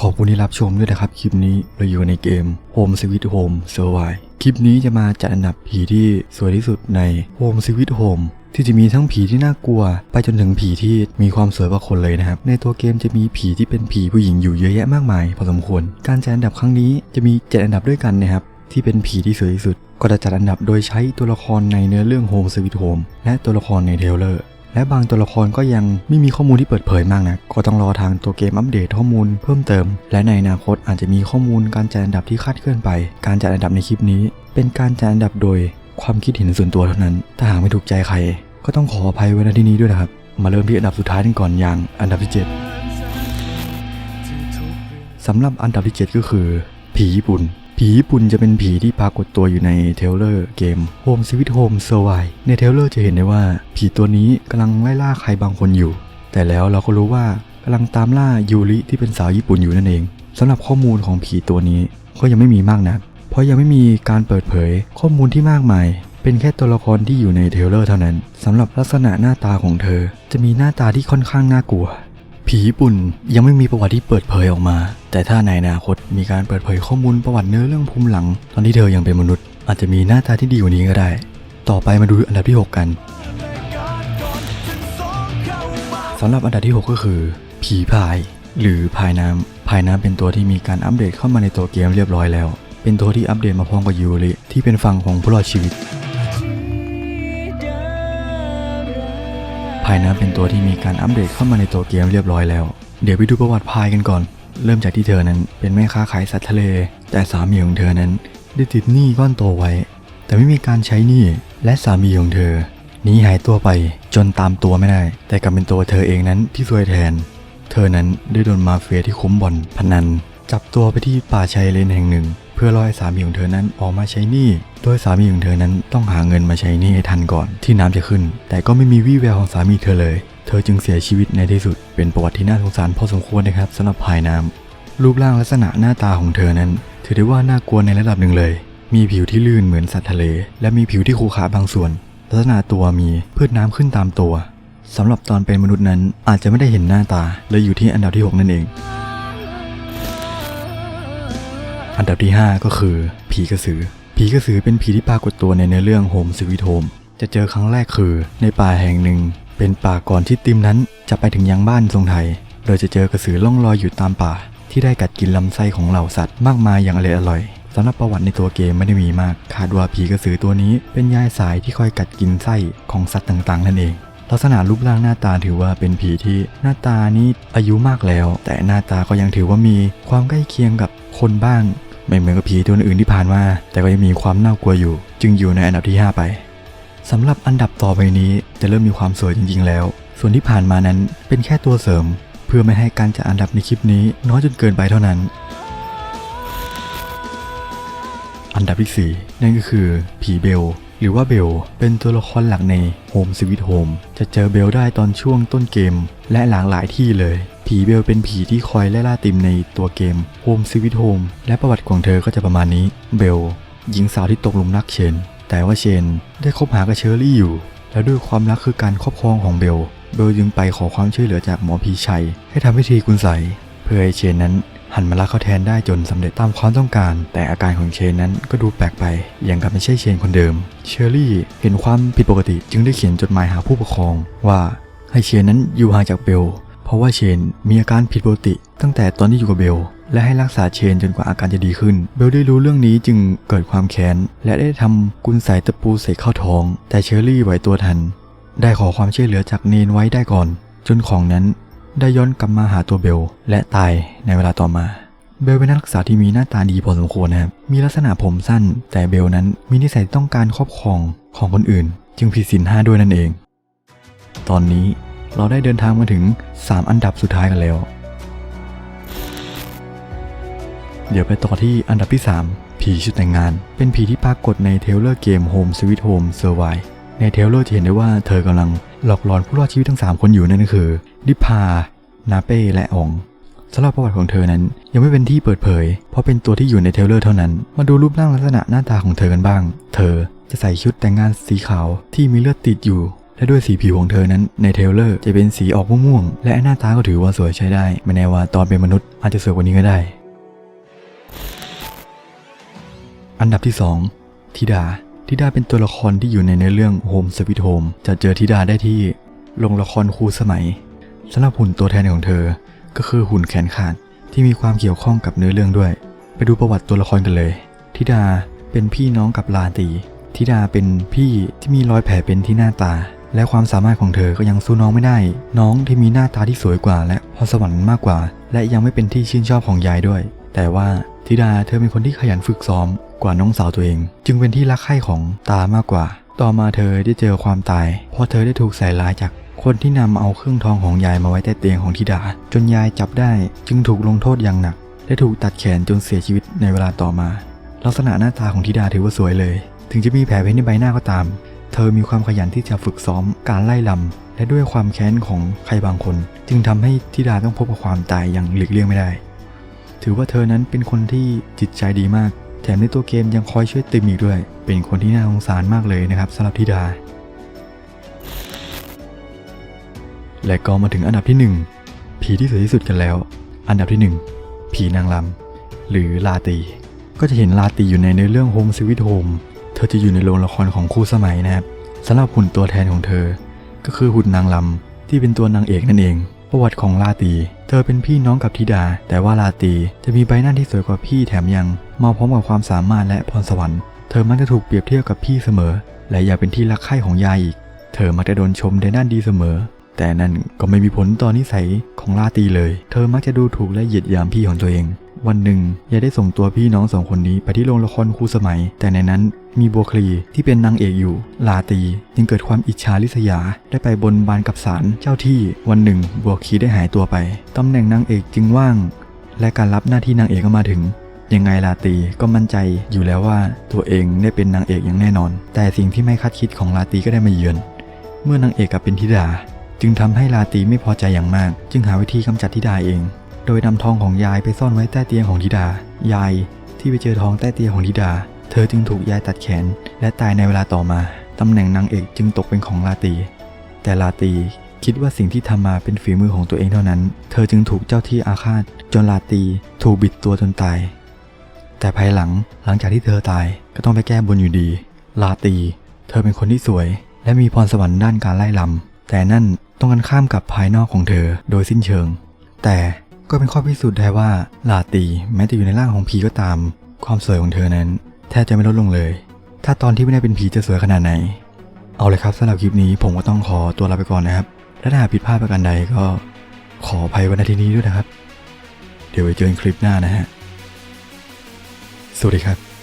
ขอบคุณที่รับชมด้วยนะครับ คลิปนี้เราอยู่ในเกม Home Sweet Home Survive คลิปนี้จะมาจัดอันดับผีที่สวยที่สุดใน Home Sweet Home ที่จะมีทั้งผีที่น่ากลัว ไปจนถึงผีที่มีความสวยกว่าคนเลยนะครับ ในตัวเกมจะมีผีที่เป็นผีผู้หญิงอยู่เยอะแยะมากมายพอสมควร การจัดอันดับครั้งนี้จะมีเจ็ดอันดับด้วยกันนะครับ ที่เป็นผีที่สวยที่สุด ก็จะจัดอันดับโดยใช้ตัวละครในเนื้อเรื่อง Home Sweet Home และตัวละครในเทเลอร์ และบางตัวละครก็ยังไม่มีข้อมูลที่เปิดเผยมากนะก็ต้องรอทางตัวเกมอัปเดตข้อมูลเพิ่มเติม และในอนาคตอาจจะมีข้อมูลการจัดอันดับที่คาดเคลื่อนไป การจัดอันดับในคลิปนี้ เป็นการจัดอันดับโดยความคิดเห็นส่วนตัวเท่านั้น ถ้าหากไม่ถูกใจใคร ก็ต้องขออภัยไว้ณที่นี้ด้วยนะครับ มาเริ่มที่อันดับสุดท้ายกันก่อนอย่างอันดับที่ 7สำหรับอันดับที่ 7 ก็คือผีญี่ปุ่น ผีญี่ปุ่นจะเป็นผีที่ปรากฏตัวอยู่ในเทเลอร์เกม Home Sweet Home Survive ในเทเลอร์จะเห็นได้ว่า ผีตัวนี้กำลังไล่ล่าใครบางคนอยู่ แต่แล้วเราก็รู้ว่ากำลังตามล่ายูริที่เป็นสาวญี่ปุ่นอยู่นั่นเองสำหรับข้อมูลของผีตัวนี้ก็ยังไม่มีมากนัก เพราะยังไม่มีการเปิดเผยข้อมูลที่มากมาย เป็นแค่ตัวละครที่อยู่ในเทเลอร์เท่านั้นสำหรับลักษณะหน้าตาของเธอ จะมีหน้าตาที่ค่อนข้างน่ากลัว ผีญี่ปุ่นยังไม่มีประวัติที่เปิดเผยออกมา แต่ถ้าในอนาคตมีการเปิดเผยข้อมูลประวัติเนื้อเรื่องภูมิหลัง ตอนที่เธอยังเป็นมนุษย์ อาจจะมีหน้าตาที่ดีกว่านี้ก็ได้ ต่อไปมาดูอันดับที่ 6 กันสำหรับอันดับที่ 6 ก็คือ ผีพาย หรือพายน้ำพายน้ำเป็นตัวที่มีการอัปเดตเข้ามาในตัวเกมเรียบร้อยแล้ว เป็นตัวที่อัปเดตมาพร้อมกับยูริที่เป็นฝั่งของผู้รอดชีวิตายน้ำเป็นตัวที่มีการอัปเดตเข้ามาในตัวเกมเรียบร้อยแล้ว เดี๋ยวไปดูประวัติพายกันก่อน เริ่มจากที่เธอนั้นเป็นแม่ค้าขายสัตว์ทะเล แต่สามีของเธอนั้นได้ติดหนี้ก้อนโตไว้ แต่ไม่มีการใช้หนี้และสามีของเธอหนีหายตัวไปจนตามตัวไม่ได้ แต่กลับเป็นตัวเธอเองนั้นที่ซวยแทน เธอนั้นได้โดนมาเฟียที่คุ้มบ่อนพนัน จับตัวไปที่ป่าชายเลนแห่งหนึ่ง เพื่อรอให้สามีของเธอนั้นออกมาใช้หนี้ โดยสามีของเธอนั้นต้องหาเงินมาใช้หนี้ให้ทันก่อนที่น้ำจะขึ้น แต่ก็ไม่มีวี่แววของสามีเธอเลย เธอจึงเสียชีวิตในที่สุด เป็นประวัติที่น่าสงสารพอสมควรนะครับสำหรับภายน้ำรูปร่างลักษณะหน้าตาของเธอนั้น ถือได้ว่าน่ากลัวในระดับหนึ่งเลย มีผิวที่ลื่นเหมือนสัตว์ทะเล และมีผิวที่ขรุขระบางส่วน ลักษณะตัวมีพืชน้ำขึ้นตามตัวสำหรับตอนเป็นมนุษย์นั้นอาจจะไม่ได้เห็นหน้าตาเลยอยู่ที่อันดับที่ 6 นั่นเอง อันดับที่ 5 ก็คือผีกระสือ ผีกระสือเป็นผีที่ปรากฏตัวในเนื้อเรื่องโฮมสวีทโฮมจะเจอครั้งแรกคือในป่าแห่งหนึ่ง เป็นป่าก่อนที่ติมนั้นจะไปถึงยังบ้านทรงไทย โดยจะเจอกระสือล่องลอยอยู่ตามป่า ที่ได้กัดกินลำไส้ของเหล่าสัตว์มากมายอย่างอร่อยอร่อยสำหรับประวัติในตัวเกมไม่ได้มีมาก คาดว่าผีกระสือตัวนี้เป็นยายสายที่คอยกัดกินไส้ของสัตว์ต่างๆ นั่นเอง ลักษณะรูปร่างหน้าตาถือว่าเป็นผีที่หน้าตานี้อายุมากแล้ว แต่หน้าตาก็ยังถือว่ามีความใกล้เคียงกับคนบ้าง ไม่เหมือนกับผีตัวอื่นที่ผ่านมา แต่ก็ยังมีความน่ากลัวอยู่ จึงอยู่ในอันดับที่ 5 ไปสำหรับอันดับต่อไปนี้จะเริ่มมีความสวยจริง ๆ แล้ว ส่วนที่ผ่านมานั้นเป็นแค่ตัวเสริม เพื่อไม่ให้การจัดอันดับในคลิปนี้น้อยจนเกินไปเท่านั้น อันดับที่4นั่นก็คือผีเบล หรือว่าเบลเป็นตัวละครหลักใน Home Sweet Home จะเจอเบลได้ตอนช่วงต้นเกม และหลากหลายที่เลย ผีเบลเป็นผีที่คอยไล่ล่าติมในตัวเกม Home Sweet Home และประวัติของเธอก็จะประมาณนี้ เบลหญิงสาวที่ตกหลุมรักเชน แต่ว่าเชนได้คบหากับเชอรี่อยู่ และด้วยความรักคือการครอบครองของเบล เบลจึงไปขอความช่วยเหลือจากหมอพีชัย ให้ทำพิธีคุณใสยเพื่อให้เชนนั้น หันมารักเขาแทนได้จนสำเร็จตามความต้องการ แต่อาการของเชนนั้นก็ดูแปลกไปอย่างกับไม่ใช่เชนคนเดิม เชอรี่เห็นความผิดปกติจึงได้เขียนจดหมายหาผู้ปกครองว่าให้เชนนั้นอยู่ห่างจากเบล เพราะว่าเชนมีอาการผิดปกติ ตั้งแต่ตอนที่อยู่กับเบล และให้รักษาเชนจนกว่าอาการจะดีขึ้น เบลได้รู้เรื่องนี้จึงเกิดความแค้น และได้ทำกุญใส่ตะปูใส่เข้าท้อง แต่เชอรี่ไหวตัวทัน ได้ขอความช่วยเหลือจากเนนไว้ได้ก่อน จนของนั้น ได้ย้อนกลับมาหาตัวเบล และตายในเวลาต่อมา เบลเป็นนักศึกษาที่มีหน้าตาดีพอสมควรนะครับ มีลักษณะผมสั้น แต่เบลนั้นมีนิสัยต้องการครอบครองของคนอื่น จึงผิดศีลห้าด้วยนั่นเอง ตอนนี้เราได้เดินทางมาถึง 3 อันดับสุดท้ายกันแล้ว เดี๋ยวไปต่อที่อันดับที่ 3 ผีชุดแต่งงาน เป็นผีที่ปรากฏในเทเลอร์เกม Home Sweet Home Survive ในเทเลอร์จะเห็นได้ว่าเธอกำลังหลอกหลอนผู้รอดชีวิตทั้ง 3 คนอยู่นั่นก็คือ ดิพา นาเป้ และอองสำหรับประวัติของเธอนั้น ยังไม่เป็นที่เปิดเผย เพราะเป็นตัวที่อยู่ในเทเลอร์เท่านั้น มาดูรูปร่างลักษณะหน้าตาของเธอกันบ้าง เธอจะใส่ชุดแต่งงานสีขาวที่มีเลือดติดอยู่ และด้วยสีผิวของเธอนั้นในเทเลอร์จะเป็นสีออกม่วงๆและหน้าตาก็ถือว่าสวยใช้ได้ ไม่แน่ว่าตอนเป็นมนุษย์อาจจะสวยกว่านี้ก็ได้ อันดับที่ 2 ธิดา ธิดาเป็นตัวละครที่อยู่ในเนื้อเรื่องโฮมสวิตโฮมจะเจอธิดาได้ที่โรงละครครูสมัย สำหรับหุ่นตัวแทนของเธอ ก็คือหุ่นแขนขาดที่มีความเกี่ยวข้องกับเนื้อเรื่องด้วย ไปดูประวัติตัวละครกันเลยธิดาเป็นพี่น้องกับลาตีธิดาเป็นพี่ที่มีรอยแผลเป็นที่หน้าตา และความสามารถของเธอก็ยังสู้น้องไม่ได้ น้องที่มีหน้าตาที่สวยกว่า และพรสวรรค์มากกว่า และยังไม่เป็นที่ชื่นชอบของยายด้วย แต่ว่าธิดาเธอเป็นคนที่ขยันฝึกซ้อมกว่าน้องสาวตัวเอง จึงเป็นที่รักใคร่ของตามากกว่า ต่อมาเธอได้เจอความตายเพราะเธอได้ถูกใส่ร้ายจาก คนที่นำเอาเครื่องทองของยายมาไว้ใต้เตียงของธิดา จนยายจับได้จึงถูกลงโทษอย่างหนัก และถูกตัดแขนจนเสียชีวิตในเวลาต่อมา ลักษณะหน้าตาของธิดาถือว่าสวยเลย ถึงจะมีแผลเป็นที่ใบหน้าก็ตาม เธอมีความขยันที่จะฝึกซ้อมการไล่ลำและด้วยความแค้นของใครบางคน จึงทำให้ธิดาต้องพบกับความตายอย่างหลีกเลี่ยงไม่ได้ ถือว่าเธอนั้นเป็นคนที่จิตใจดีมาก แถมในตัวเกมยังคอยช่วยติมอีกด้วย เป็นคนที่น่าสงสารมากเลยนะครับสำหรับธิดา และก็มาถึงอันดับที่ 1 ผีที่สวยที่สุดกันแล้ว อันดับที่ 1 ผีนางลำหรือลาตี ก็จะเห็นลาตีอยู่ในเนื้อเรื่องโฮมสวิตโฮมเธอจะอยู่ในโรงละครของคู่สมัยนะครับสำหรับหุ่นตัวแทนของเธอ ก็คือหุ่นนางลำที่เป็นตัวนางเอกนั่นเอง ประวัติของลาตี เธอเป็นพี่น้องกับธิดา แต่ว่าลาตีจะมีใบหน้าที่สวยกว่าพี่แถมยังมาพร้อมกับความสามารถและพรสวรรค์ เธอมักจะถูกเปรียบเทียบกับพี่เสมอ และอยากเป็นที่รักใคร่ของยายอีก เธอมักจะโดนชมในด้านดีเสมอ แต่นั่นก็ไม่มีผลต่อนิสัยของลาตีเลย เธอมักจะดูถูกและเหยียดยามพี่ของตัวเอง วันหนึ่งยายได้ส่งตัวพี่น้องสองคนนี้ไปที่โรงละครคูสมัย แต่ในนั้นมีบัวคลีที่เป็นนางเอกอยู่ ลาตีจึงเกิดความอิจฉาริษยา ได้ไปบนบานกับศาลเจ้าที่ วันหนึ่งบัวคลีได้หายตัวไป ตำแหน่งนางเอกจึงว่าง และการรับหน้าที่นางเอกก็มาถึงยังไงลาตีก็มั่นใจอยู่แล้วว่าตัวเองได้เป็นนางเอกอย่างแน่นอน แต่สิ่งที่ไม่คาดคิดของลาตีก็ได้มาเยือน เมื่อนางเอกกลับเป็นธิดา จึงทำให้ลาตีไม่พอใจอย่างมาก จึงหาวิธีกำจัดธิดาเอง โดยนำทองของยายไปซ่อนไว้ใต้เตียงของธิดา ยาย ที่ไปเจอทองใต้เตียงของธิดา เธอจึงถูกยายตัดแขน และตายในเวลาต่อมาตำแหน่งนางเอกจึงตกเป็นของลาตี แต่ลาตีคิดว่าสิ่งที่ทำมาเป็นฝีมือของตัวเองเท่านั้น เธอจึงถูกเจ้าที่อาฆาต จนลาตีถูกบิดตัวจนตาย แต่ภายหลังหลังจากที่เธอตายก็ต้องไปแก้บนอยู่ดี ลาตี เธอเป็นคนที่สวย และมีพรสวรรค์ด้านการไล่ลำแต่นั่น ต้องกันข้ามกับภายนอกของเธอโดยสิ้นเชิง แต่ก็เป็นข้อพิสูจน์ได้ว่าลาตีแม้จะอยู่ในร่างของผีก็ตาม ความสวยของเธอนั้น แทบจะไม่ลดลงเลย ถ้าตอนที่ไม่ได้เป็นผีจะสวยขนาดไหน เอาเลยครับสำหรับคลิปนี้ผมก็ต้องขอตัวลาไปก่อนนะครับ และถ้าหากผิดพลาดประการใดก็ ขออภัยว้ณที่นี้ด้วยนะครับ เดี๋ยวไว้เจอกันคลิปหน้านะฮะ สวัสดีครับ